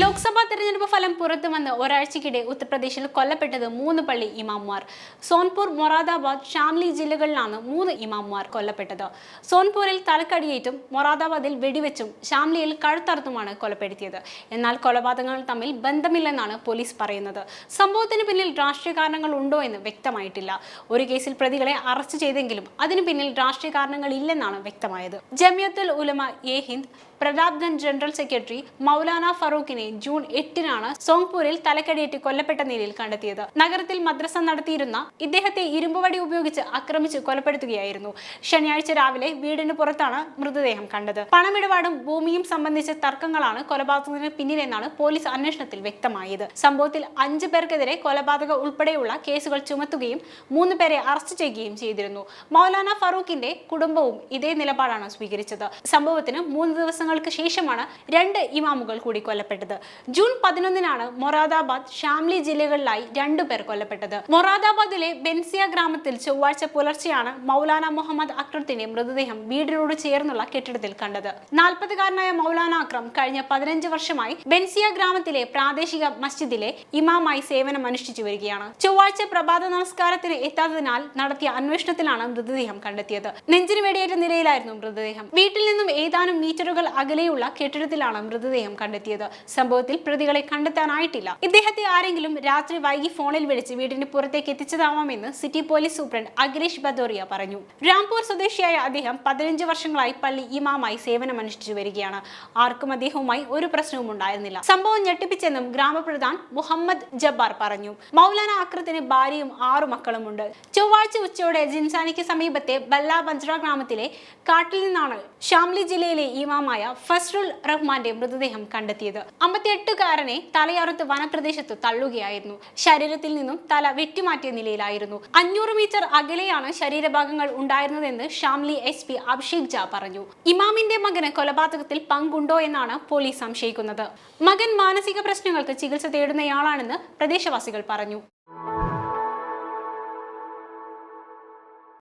ലോക്സഭാ തെരഞ്ഞെടുപ്പ് ഫലം പുറത്തു വന്ന് ഒരാഴ്ചക്കിടെ ഉത്തർപ്രദേശിൽ കൊല്ലപ്പെട്ടത് മൂന്ന് പള്ളി ഇമാമുമാർ. സോൻപൂർ മൊറാദാബാദ് ഷാംലി ജില്ലകളിലാണ് മൂന്ന് ഇമാമുമാർ കൊല്ലപ്പെട്ടത്. സോൻപൂരിൽ തലക്കടിയേറ്റും മൊറാദാബാദിൽ വെടിവെച്ചും ഷാംലിയിൽ കഴുത്തറുത്തുമാണ് കൊലപ്പെടുത്തിയത്. എന്നാൽ കൊലപാതകങ്ങൾ തമ്മിൽ ബന്ധമില്ലെന്നാണ് പോലീസ് പറയുന്നത്. സംഭവത്തിന് പിന്നിൽ രാഷ്ട്രീയ കാരണങ്ങൾ ഉണ്ടോ എന്ന് വ്യക്തമായിട്ടില്ല. ഒരു കേസിൽ പ്രതികളെ അറസ്റ്റ് ചെയ്തെങ്കിലും അതിനു പിന്നിൽ രാഷ്ട്രീയ കാരണങ്ങൾ ഇല്ലെന്നാണ് വ്യക്തമായത്. ജമിയത്തുൽ ഉലമ എ ഹിന്ദ് പ്രതാപ്ഗഞ്ച് ജനറൽ സെക്രട്ടറി മൗലാന ഫറൂഖിനെ ജൂൺ എട്ടിനാണ് സോങ്പൂരിൽ തലക്കടിയേറ്റ് കൊല്ലപ്പെട്ട നിലയിൽ കണ്ടെത്തിയത്. നഗരത്തിൽ മദ്രസ നടത്തിയിരുന്ന ഇദ്ദേഹത്തെ ഇരുമ്പുവടി ഉപയോഗിച്ച് ആക്രമിച്ച് കൊലപ്പെടുത്തുകയായിരുന്നു. ശനിയാഴ്ച രാവിലെ വീടിന് പുറത്താണ് മൃതദേഹം കണ്ടത്. പണമിടപാടും ഭൂമിയും സംബന്ധിച്ച തർക്കങ്ങളാണ് കൊലപാതകത്തിന് പിന്നിലെന്നാണ് പോലീസ് അന്വേഷണത്തിൽ വ്യക്തമായത്. സംഭവത്തിൽ അഞ്ചു പേർക്കെതിരെ കൊലപാതക ഉൾപ്പെടെയുള്ള കേസുകൾ ചുമത്തുകയും മൂന്ന് പേരെ അറസ്റ്റ് ചെയ്യുകയും ചെയ്തിരുന്നു. മൗലാന ഫറൂഖിന്റെ കുടുംബവും ഇതേ നിലപാടാണ് സ്വീകരിച്ചത്. സംഭവത്തിന് മൂന്ന് ദിവസങ്ങൾക്ക് ശേഷമാണ് രണ്ട് ഇമാമുകൾ കൂടി കൊല്ലപ്പെട്ടത്. ജൂൺ പതിനൊന്നിനാണ് മൊറാദാബാദ് ഷാംലി ജില്ലകളിലായി രണ്ടു പേർ കൊല്ലപ്പെട്ടത്. മൊറാദാബാദിലെ ബെൻസിയ ഗ്രാമത്തിൽ ചൊവ്വാഴ്ച പുലർച്ചെയാണ് മൗലാന മുഹമ്മദ് അക്രത്തിന്റെ മൃതദേഹം വീടിനോട് ചേർന്നുള്ള കെട്ടിടത്തിൽ കണ്ടത്. നാൽപ്പതുകാരനായ മൗലാന അക്രം കഴിഞ്ഞ പതിനഞ്ച് വർഷമായി ബെൻസിയ ഗ്രാമത്തിലെ പ്രാദേശിക മസ്ജിദിലെ ഇമാമായി സേവനം അനുഷ്ഠിച്ചു വരികയാണ്. ചൊവ്വാഴ്ച പ്രഭാത നമസ്കാരത്തിന് എത്താത്തതിനാൽ നടത്തിയ അന്വേഷണത്തിലാണ് മൃതദേഹം കണ്ടെത്തിയത്. നെഞ്ചിന് വെടിയേറ്റ നിലയിലായിരുന്നു മൃതദേഹം. വീട്ടിൽ നിന്നും ഏതാനും മീറ്ററുകൾ അകലെയുള്ള കെട്ടിടത്തിലാണ് മൃതദേഹം കണ്ടെത്തിയത്. സംഭവത്തിൽ പ്രതികളെ കണ്ടെത്താനായിട്ടില്ല. ഇദ്ദേഹത്തെ ആരെങ്കിലും രാത്രി വൈകി ഫോണിൽ വിളിച്ച് വീടിന് പുറത്തേക്ക് എത്തിച്ചതാവാമെന്ന് city police superintendent Akhilesh Badoria പറഞ്ഞു. രാംപൂർ സ്വദേശിയായ അദ്ദേഹം പതിനഞ്ച് വർഷങ്ങളായി പള്ളി ഇമാമായി സേവനമനുഷ്ഠിച്ചു വരികയാണ്. ആർക്കും അദ്ദേഹവുമായി ഒരു പ്രശ്നവും ഉണ്ടായിരുന്നില്ല. സംഭവം ഞെട്ടിപ്പിച്ചെന്നും ഗ്രാമപ്രധാൻ മുഹമ്മദ് ജബ്ബാർ പറഞ്ഞു. മൗലാന അക്രത്തിന് ഭാര്യയും ആറു മക്കളുമുണ്ട്. ചൊവ്വാഴ്ച ഉച്ചയോടെ ജിൻസാനിക്ക് സമീപത്തെ ബല്ല ബഞ്ച്ര ഗ്രാമത്തിലെ കാട്ടിൽ നിന്നാണ് ഷാംലി ജില്ലയിലെ ഇമാമായ ഫസ്റുൽ റഹ്മാന്റെ മൃതദേഹം കണ്ടെത്തിയത്. അമ്പത്തിയെട്ടുകാരനെ തലയറുത്ത് വനപ്രദേശത്ത് തള്ളുകയായിരുന്നു. ശരീരത്തിൽ നിന്നും തല വെട്ടിമാറ്റിയ നിലയിലായിരുന്നു. അഞ്ഞൂറ് മീറ്റർ അകലെയാണ് ശരീരഭാഗങ്ങൾ ഉണ്ടായിരുന്നതെന്ന് ഷാംലി എസ് പി അഭിഷേക് ജ പറഞ്ഞു. ഇമാമിന്റെ മകന് കൊലപാതകത്തിൽ പങ്കുണ്ടോ എന്നാണ് പോലീസ് സംശയിക്കുന്നത്. മകൻ മാനസിക പ്രശ്നങ്ങൾക്ക് ചികിത്സ തേടുന്നയാളാണെന്ന് പ്രദേശവാസികൾ പറഞ്ഞു.